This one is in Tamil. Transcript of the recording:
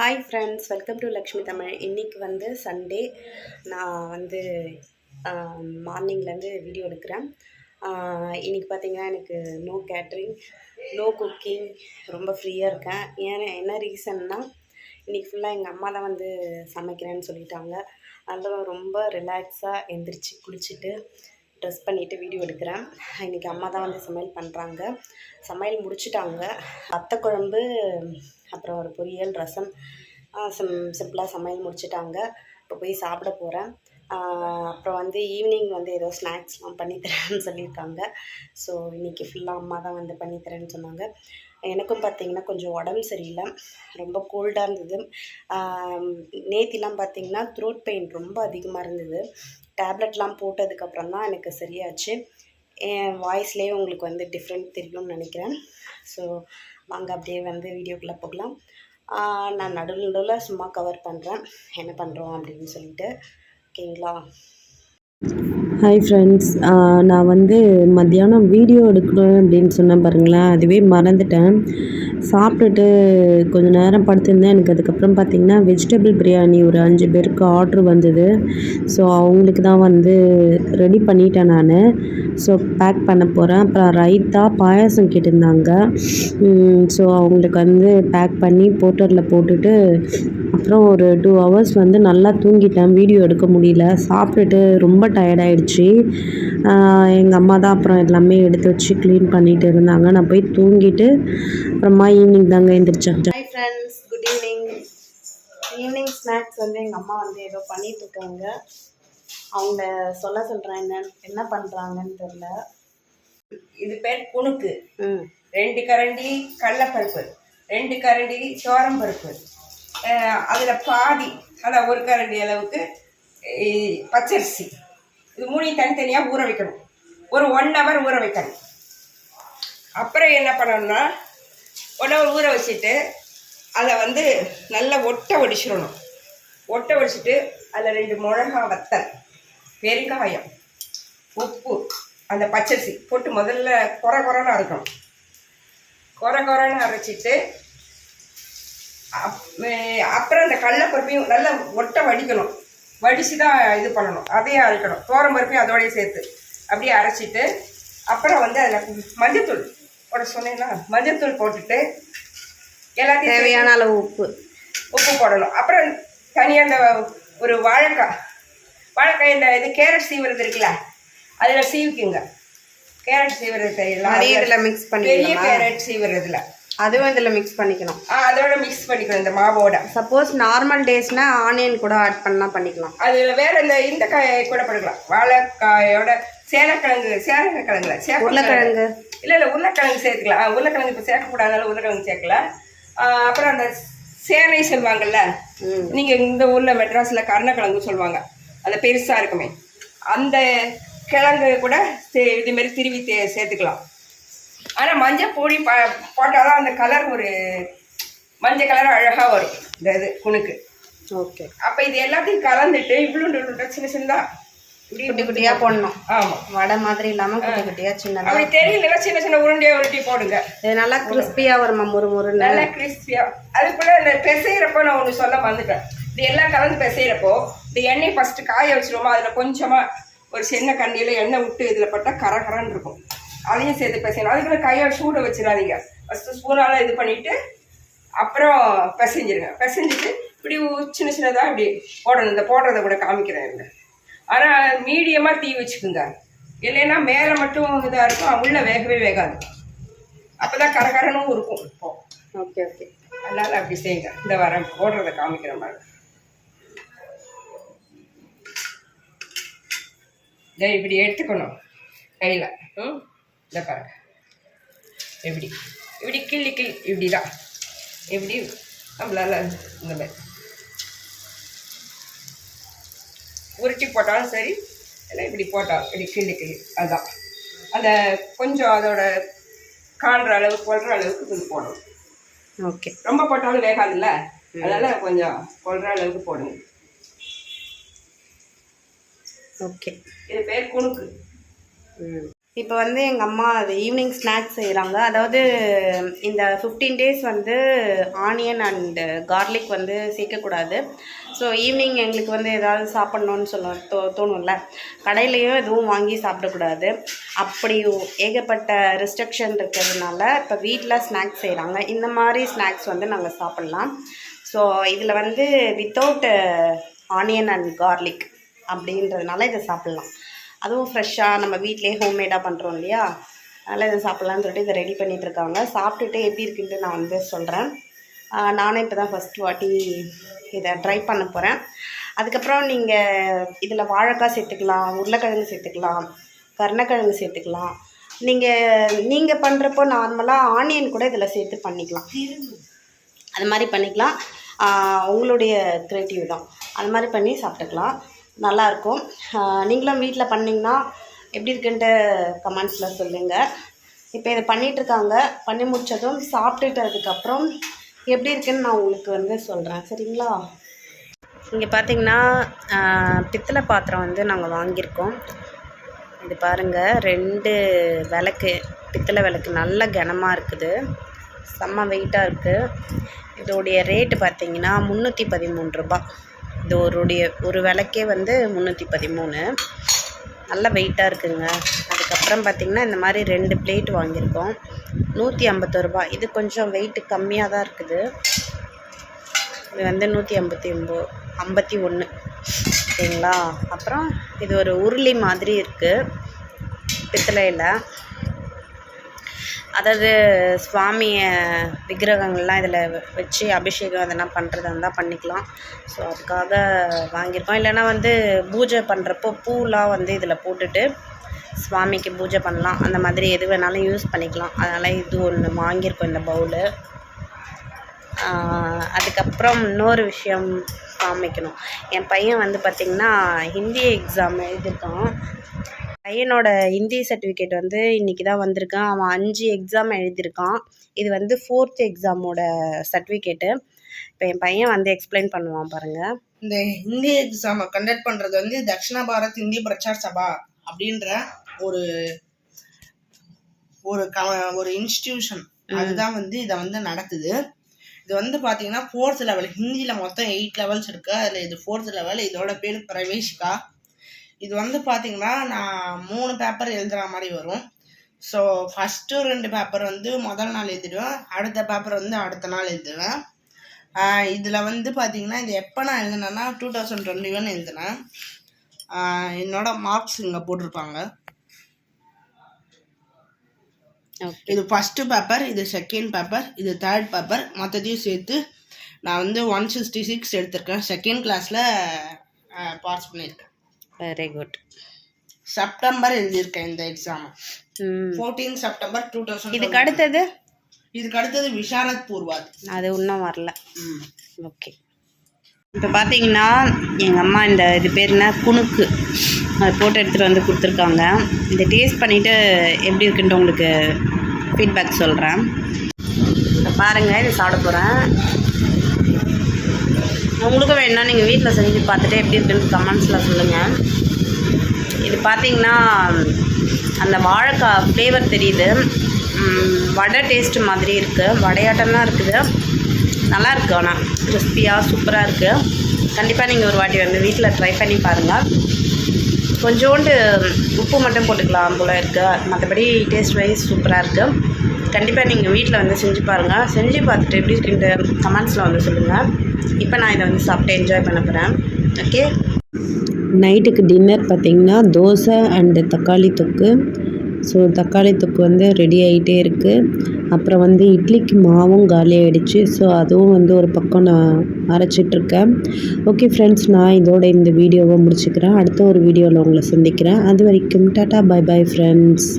Hi friends welcome to Lakshmi Tamil இன்றைக்கி வந்து சண்டே நான் வந்து மார்னிங்லேருந்து வீடியோ எடுக்கிறேன் இன்றைக்கி பார்த்தீங்கன்னா எனக்கு நோ கேட்ரிங் நோ குக்கிங் ரொம்ப ஃப்ரீயாக இருக்கேன் ஏன் என்ன ரீசன்னா இன்றைக்கி ஃபுல்லாக எங்கள் அம்மா தான் வந்து சமைக்கிறேன்னு சொல்லிட்டாங்க. அதனால ரொம்ப ரிலாக்ஸாக எந்திரிச்சு குளிச்சுட்டு ட்ரெஸ் பண்ணிவிட்டு வீடியோ எடுக்கிறேன். இன்றைக்கி அம்மா தான் வந்து சமையல் பண்ணுறாங்க சமையல் முடிச்சிட்டாங்க. அத்தை குழம்பு அப்புறம் ஒரு பொரியல் ரசம் சிம் சிம்பிளாக சமையல் முடிச்சுட்டாங்க. இப்போ போய் சாப்பிட போகிறேன் அப்புறம் வந்து ஈவினிங் வந்து ஏதோ ஸ்நாக்ஸ்லாம் பண்ணித்தரேன்னு சொல்லியிருக்காங்க. ஸோ இன்றைக்கி ஃபுல்லாக அம்மா தான் வந்து பண்ணித்தரேன்னு சொன்னாங்க. எனக்கும் பார்த்தீங்கன்னா கொஞ்சம் உடம்பு சரியில்லை. ரொம்ப கோல்டாக இருந்தது. நேத்திலாம் பார்த்தீங்கன்னா த்ரோட் பெயின் ரொம்ப அதிகமாக இருந்தது. டேப்லெட்லாம் போட்டதுக்கப்புறம் தான் எனக்கு சரியாச்சு. என் வாய்ஸ்லேயே உங்களுக்கு வந்து டிஃப்ரெண்ட் தெரியும்னு நினைக்கிறேன். ஸோ வாங்க அப்படியே வந்து வீடியோக்குள்ளே போகலாம். நான் நடுவில் நடுவில் சும்மா கவர் பண்ணுறேன் என்ன பண்ணுறோம் அப்படின்னு சொல்லிட்டு. ஓகேங்களா? ஹாய் ஃப்ரெண்ட்ஸ் நான் வந்து மத்தியானம் வீடியோ எடுக்கணும் அப்படின்னு சொன்னேன் பாருங்களேன். அதுவே மறந்துட்டேன். சாப்பிட்டுட்டு கொஞ்சம் நேரம் படுத்திருந்தேன். எனக்கு அதுக்கப்புறம் பார்த்திங்கன்னா வெஜிடபிள் பிரியாணி ஒரு அஞ்சு பேருக்கு ஆர்ட்ரு வந்தது. ஸோ அவங்களுக்கு தான் வந்து ரெடி பண்ணிட்டேன் நான். ஸோ பேக் பண்ண போகிறேன் அப்புறம் ரைத்தா பாயாசம் கேட்டிருந்தாங்க. ஸோ அவங்களுக்கு வந்து பேக் பண்ணி போட்டரில் போட்டுட்டு அப்புறம் ஒரு டூ ஹவர்ஸ் வந்து நல்லா தூங்கிட்டேன். வீடியோ எடுக்க முடியல. சாப்பிட்டுட்டு ரொம்ப டயர்டாயிடுச்சு எங்கள் அம்மா தான் அப்புறம் எல்லாமே எடுத்து வச்சு க்ளீன் பண்ணிட்டு இருந்தாங்க. நான் போய் தூங்கிட்டு அப்புறமா ஈவினிங் தாங்க எழுந்திரிச்சேன் hi friends good evening evening snacks வந்து எங்கள் அம்மா வந்து ஏதோ பண்ணிட்டு இருக்காங்க. அவங்க சொல்ல சொல்கிறேன் என்ன என்ன பண்ணுறாங்கன்னு தெரில இது பேர் குணுக்கு ம். ரெண்டு கரண்டி கடலப்பருப்பு. ரெண்டு கரண்டி சோரம் பருப்பு அதில் பாதி அதான் ஒரு கரண்டி அளவுக்கு பச்சரிசி. இது மூணையும் தனித்தனியாக ஊற வைக்கணும். ஒரு ஒன் ஹவர் ஊற வைக்கணும். அப்புறம் என்ன பண்ணணும்னா ஒன் ஹவர் ஊற வச்சுட்டு அதை வந்து நல்லா ஒட்டை ஒடிச்சிடணும் ஒட்டை ஒடிச்சிட்டு அதில் ரெண்டு மிளகா வத்தல் பெருங்காயம் உப்பு அந்த பச்சரிசி போட்டு முதல்ல குறை குறைன்னு அரைக்கணும். குறை குறைன்னு அரைச்சிட்டு அப்புறம் அந்த கடலப்பருப்பையும் நல்லா ஒட்டை வடிக்கணும். வடித்து தான் இது பண்ணணும். அதையும் அரைக்கணும். தோரம் பருப்பையும் அதோடய சேர்த்து அப்படியே அரைச்சிட்டு அப்புறம் வந்து அதில் மஞ்சத்தூள். போட சொன்னீங்கன்னா மஞ்சத்தூள் போட்டுட்டு எல்லாத்தையும் தேவையான அளவு உப்பு. உப்பு போடணும். அப்புறம் தனியாக இந்த ஒரு வாழைக்காய். வாழைக்காய் இந்த இது கேரட் சீவுறது இருக்குல்ல அதில் சீவிக்குங்க. கேரட் சீவுறது இதில் மிக்ஸ் பெரிய பண்ணிக்கலாமா கேரட் சீவுறதுல. அதுவும் இதில் மிக்ஸ் பண்ணிக்கணும். ஆ அதோட மிக்ஸ் பண்ணிக்கணும் இந்த மாவோட. சப்போஸ் நார்மல் டேஸ்னால் ஆனியன் கூட ஆட் பண்ணால் பண்ணிக்கலாம். அதில் வேற இந்த இந்த காய் கூட பண்ணிக்கலாம். வாழைக்காயோட சேனக்கிழங்கு சேனக்கிழங்குல சேப்ப உருளைக்கிழங்கு. இல்லை இல்லை உருளைக்கிழங்கு சேர்த்துக்கலாம். உருளைக்கிழங்கு இப்போ சேர்க்கக்கூடாதனால உருளைக்கிழங்கு சேர்க்கல. ஆ, அப்புறம் அந்த சேனை சொல்லுவாங்கல்ல. நீங்கள் இந்த ஊரில் மெட்ராஸில் கருணக்கிழங்கு சொல்லுவாங்க. அந்த பெருசாக இருக்குமே. அந்த கிழங்கு கூட சே- இது மாதிரி திருவி சேர்த்துக்கலாம். ஆனால் மஞ்சள் பொடி ப போட்டால் தான் அந்த கலர் ஒரு மஞ்சள் கலர் அழகாக வரும். இந்த இது குணுக்கு ஓகே. அப்போ இது எல்லாத்தையும் கலந்துட்டு இவ்வளோ சின்ன சின்னதாக குட்டி குட்டியாக போடணும். ஆமாம் வடை மாதிரி இல்லாமல் குட்டி குட்டியாக சின்னதாக அப்படி தெரியலன்னா சின்ன சின்ன உருண்டையாக உருட்டி போடுங்க. இது நல்லா கிறிஸ்பியாக வருமா முறு முறுன்னு? நல்லா கிறிஸ்பியாக அதுக்குள்ளே இந்த பிசைகிறப்போ நான் ஒன்று சொல்ல வந்துட்டேன் இது எல்லாம் கலந்து பிசைகிறப்போ இந்த எண்ணெய் ஃபஸ்ட்டு காய வச்சிருவோமா அதில் கொஞ்சமாக ஒரு சின்ன கண்ணியில் எண்ணெய் விட்டு இதில் போட்டால் கரகரன்னு இருக்கும். அதையும் சேர்த்து பிசையணும். அதுக்குள்ள கையை சூட வச்சிடாதீங்க. ஃபஸ்ட்டு ஸ்பூனால் இது பண்ணிவிட்டு அப்புறம் பிசைஞ்சிருங்க. பிசைஞ்சிட்டு இப்படி சின்ன சின்னதாக இப்படி போடணும். இந்த போடுறத கூட காமிக்கிறேன் இருங்க ஆனால் மீடியமாக தீ வச்சுக்குங்க. இல்லைன்னா மேலே மட்டும் இதாக இருக்கும் உள்ளே வேகவே வேகாது. அப்போ தான் கரகரனும் இருக்கும் இப்போ ஓகே ஓகே. அதனால் அப்படி செய்யுங்க. இந்த வரேன் போடுறத காமிக்கிற மாதிரி. இதை இப்படி எடுத்துக்கணும். கையில். ம்? இந்த பாருங்க. இப்படி இப்படி கிள்ளி கிள்ளி இப்படி தான் இப்படி நம்மளால இந்த மாதிரி. உருட்டி போட்டாலும் சரி இல்லை இப்படி போட்டாலும் இப்படி கிள்ளி கிள்ளி அதுதான் அந்த கொஞ்சம் அதோட காண்ற அளவுக்கு கொள்ற அளவுக்கு கொஞ்சம் போடணும். ஓகே. ரொம்ப போட்டாலும் வேகாதுல்ல? அதனால கொஞ்சம் கொள்ற அளவுக்கு போடுங்க ஓகே. இது பேர் குணுக்கு. ம். இப்போ வந்து எங்கள் அம்மா அது ஈவினிங் ஸ்நாக்ஸ் செய்கிறாங்க அதாவது இந்த ஃபிஃப்டீன் டேஸ் வந்து ஆனியன் அண்டு கார்லிக் வந்து சேர்க்கக்கூடாது. ஸோ ஈவினிங் எங்களுக்கு வந்து ஏதாவது சாப்பிட்ணுன்னு சொல்ல தோ தோணும்ல. கடையிலையும் எதுவும் வாங்கி சாப்பிடக்கூடாது. அப்படி ஏகப்பட்ட ரெஸ்ட்ரிக்ஷன் இருக்கிறதுனால இப்போ வீட்டில் ஸ்நாக்ஸ் செய்கிறாங்க இந்த மாதிரி ஸ்நாக்ஸ் வந்து நாங்கள் சாப்பிட்லாம். ஸோ இதில் வந்து வித்தவுட் ஆனியன் அண்ட் கார்லிக் அப்படின்றதுனால இதை சாப்பிட்லாம். அதுவும் ஃப்ரெஷ்ஷாக நம்ம வீட்டிலே ஹோம்மேடாக பண்ணுறோம் இல்லையா? அதனால் இதை சாப்பிட்லான்னு சொல்லிட்டு இதை ரெடி பண்ணிகிட்ருக்காங்க சாப்பிட்டுட்டு எப்படி இருக்குன்ட்டு நான் வந்து சொல்கிறேன் நானும் இப்போ தான் ஃபஸ்ட் வாட்டி இதை ட்ரை பண்ண போகிறேன் அதுக்கப்புறம் நீங்கள் இதில் வாழைக்காய் சேர்த்துக்கலாம் உருளைக்கிழங்கு சேர்த்துக்கலாம் கருணக்கிழங்கு சேர்த்துக்கலாம். நீங்கள் நீங்கள் பண்ணுறப்போ நார்மலாக ஆனியன் கூட இதில் சேர்த்து பண்ணிக்கலாம். அது மாதிரி பண்ணிக்கலாம். உங்களுடைய க்ரியேட்டிவ் தான். அது மாதிரி பண்ணி சாப்பிட்டுக்கலாம். நல்லாயிருக்கும். நீங்களும் வீட்டில் பண்ணிங்கன்னா எப்படி இருக்குன்ட்டு கமெண்ட்ஸில் சொல்லுங்கள் இப்போ இதை பண்ணிகிட்ருக்காங்க. பண்ணி முடித்ததும் சாப்பிட்டுட்டதுக்கப்புறம் எப்படி இருக்குன்னு நான் உங்களுக்கு வந்து சொல்கிறேன் சரிங்களா? இங்கே பார்த்தீங்கன்னா பித்தளை பாத்திரம் வந்து நாங்கள் வாங்கியிருக்கோம். இது பாருங்கள் ரெண்டு விளக்கு பித்தளை விளக்கு நல்ல கனமாக இருக்குது. செம்ம வெயிட்டாக இருக்குது இதோடைய ரேட்டு பார்த்தீங்கன்னா முந்நூற்றி பதிமூணு ரூபாய். இது ஒருடைய ஒரு விளக்கே வந்து முந்நூற்றி பதிமூணு. நல்ல வெயிட்டாக இருக்குங்க. அதுக்கப்புறம் பார்த்திங்கன்னா இந்த மாதிரி ரெண்டு பிளேட் வாங்கியிருக்கோம். நூற்றி ஐம்பத்தொரு இது கொஞ்சம் வெயிட்டு கம்மியாக தான் இருக்குது. இது வந்து நூற்றி ஐம்பத்தி ஒம்போ ஐம்பத்தி ஒன்று சரிங்களா? அப்புறம் இது ஒரு உருளி மாதிரி இருக்குது பித்தளையில். அதாவது சுவாமியை விக்கிரகங்கள்லாம் இதில் வச்சு அபிஷேகம் அதெல்லாம் பண்ணுறதா இருந்தால் பண்ணிக்கலாம். ஸோ அதுக்காக வாங்கியிருக்கோம். இல்லைன்னா வந்து பூஜை பண்ணுறப்போ பூலாம் வந்து இதில் போட்டுட்டு சுவாமிக்கு பூஜை பண்ணலாம். அந்த மாதிரி எது வேணாலும் யூஸ் பண்ணிக்கலாம். அதனால் இது ஒன்று வாங்கியிருக்கோம் இந்த பவுலு. அதுக்கப்புறம் இன்னொரு விஷயம் காமிக்கணும். என் பையன் வந்து பார்த்திங்கன்னா ஹிந்தி எக்ஸாம் எழுதியிருக்கான். பையனோட ஹிந்தி சர்டிஃபிகேட் வந்து இன்றைக்கி தான் வந்திருக்கான். அவன் அஞ்சு எக்ஸாம் எழுதியிருக்கான். இது வந்து ஃபோர்த் எக்ஸாமோட சர்டிஃபிகேட்டு இப்போ என் பையன் வந்து எக்ஸ்பிளைன் பண்ணுவான் பாருங்கள் இந்த ஹிந்தி எக்ஸாமை கண்டக்ட் பண்றது வந்து தக்ஷண பாரத் இந்தி பிரச்சார் சபா அப்படின்ற ஒரு ஒரு க ஒரு இன்ஸ்டிடியூஷன் அதுதான் வந்து இதை வந்து நடத்துது. இது வந்து பாத்தீங்கன்னா ஃபோர்த் லெவல் ஹிந்தியில மொத்தம் எயிட் லெவல்ஸ் இருக்கு. அதுல இது ஃபோர்த் லெவல் இதோட பேர் பிரவேஷிகா. இது வந்து பாத்தீங்கன்னா நான் மூணு பேப்பர் எழுதுற மாதிரி வரும். ஸோ ஃபஸ்ட்டு ரெண்டு பேப்பர் வந்து முதல் நாள் எழுதிடுவேன். அடுத்த பேப்பர் வந்து அடுத்த நாள் எழுதுவேன். இதுல வந்து பாத்தீங்கன்னா இது எப்போ நான் எழுதினேன்னா டூ தௌசண்ட் டுவெண்ட்டி ஒன் எழுதினேன் என்னோட மார்க்ஸ் இங்கே போட்டிருப்பாங்க. இது ஃபஸ்ட்டு பேப்பர் இது செகண்ட் பேப்பர் இது தேர்ட் பேப்பர் மொத்தத்தையும் சேர்த்து நான் வந்து ஒன் சிக்ஸ்டி சிக்ஸ் எடுத்திருக்கேன் செகண்ட் கிளாஸில் பாஸ் பண்ணியிருக்கேன். வெரி குட் செப்டம்பர் எழுதியிருக்கேன் இந்த exam fourteen September two thousand இதுக்கு அடுத்தது? இதுக்கு அடுத்தது விஷாரத் பூர்வாத். அது இன்னும் வரல. ம். ஓகே இப்போ பார்த்தீங்கன்னா எங்கள் அம்மா இந்த இது பேர் என்ன? குணுக்கு. அது போட்டு எடுத்துகிட்டு வந்து கொடுத்துருக்காங்க. இதை டேஸ்ட் பண்ணிவிட்டு எப்படி இருக்குன்ட்டு உங்களுக்கு ஃபீட்பேக் சொல்கிறேன் இப்போ பாருங்கள் இதை சாப்பிட போகிறேன் உங்களுக்கும் வேணா நீங்கள் வீட்டில் செஞ்சு பார்த்துட்டு எப்படி இருக்குன்னு கமெண்ட்ஸில் சொல்லுங்கள் இது பார்த்தீங்கன்னா அந்த வாழைக்காய் ஃப்ளேவர் தெரியுது. வடை டேஸ்ட் மாதிரி இருக்குது வடையாட்டம்லாம் இருக்குது. நல்லா இருக்குது ஆனால் கிறிஸ்பியாக சூப்பராக இருக்குது கண்டிப்பாக நீங்கள் ஒரு வாட்டி வந்து வீட்டில் ட்ரை பண்ணி பாருங்கள் கொஞ்சோண்டு உப்பு மட்டும் போட்டுக்கலாம் போல் இருக்குது மற்றபடி டேஸ்ட் வைஸ் சூப்பராக இருக்குது கண்டிப்பாக நீங்கள் வீட்டில் வந்து செஞ்சு பாருங்கள் செஞ்சு பார்த்துட்டு எப்படி இருக்குன்ட்டு கமெண்ட்ஸில் வந்து சொல்லுங்கள் இப்போ நான் இதை வந்து சாப்பிட்டு என்ஜாய் பண்ண போகிறேன் ஓகே நைட்டுக்கு டின்னர் பார்த்திங்கன்னா தோசை அண்டு தக்காளி தொக்கு. ஸோ தக்காளி தொக்கு வந்து ரெடி ஆகிட்டே இருக்குது அப்புறம் வந்து இட்லிக்கு மாவும் காலி ஆகிடுச்சு ஸோ அதுவும் வந்து ஒரு பக்கம் நான் அரைச்சிட்ருக்கேன் ஓகே ஃப்ரெண்ட்ஸ் நான் இதோட இந்த வீடியோவை முடிச்சுக்கிறேன். அடுத்த ஒரு வீடியோவில் உங்களை சந்திக்கிறேன். அது வரைக்கும் டாட்டா பை பை ஃப்ரெண்ட்ஸ்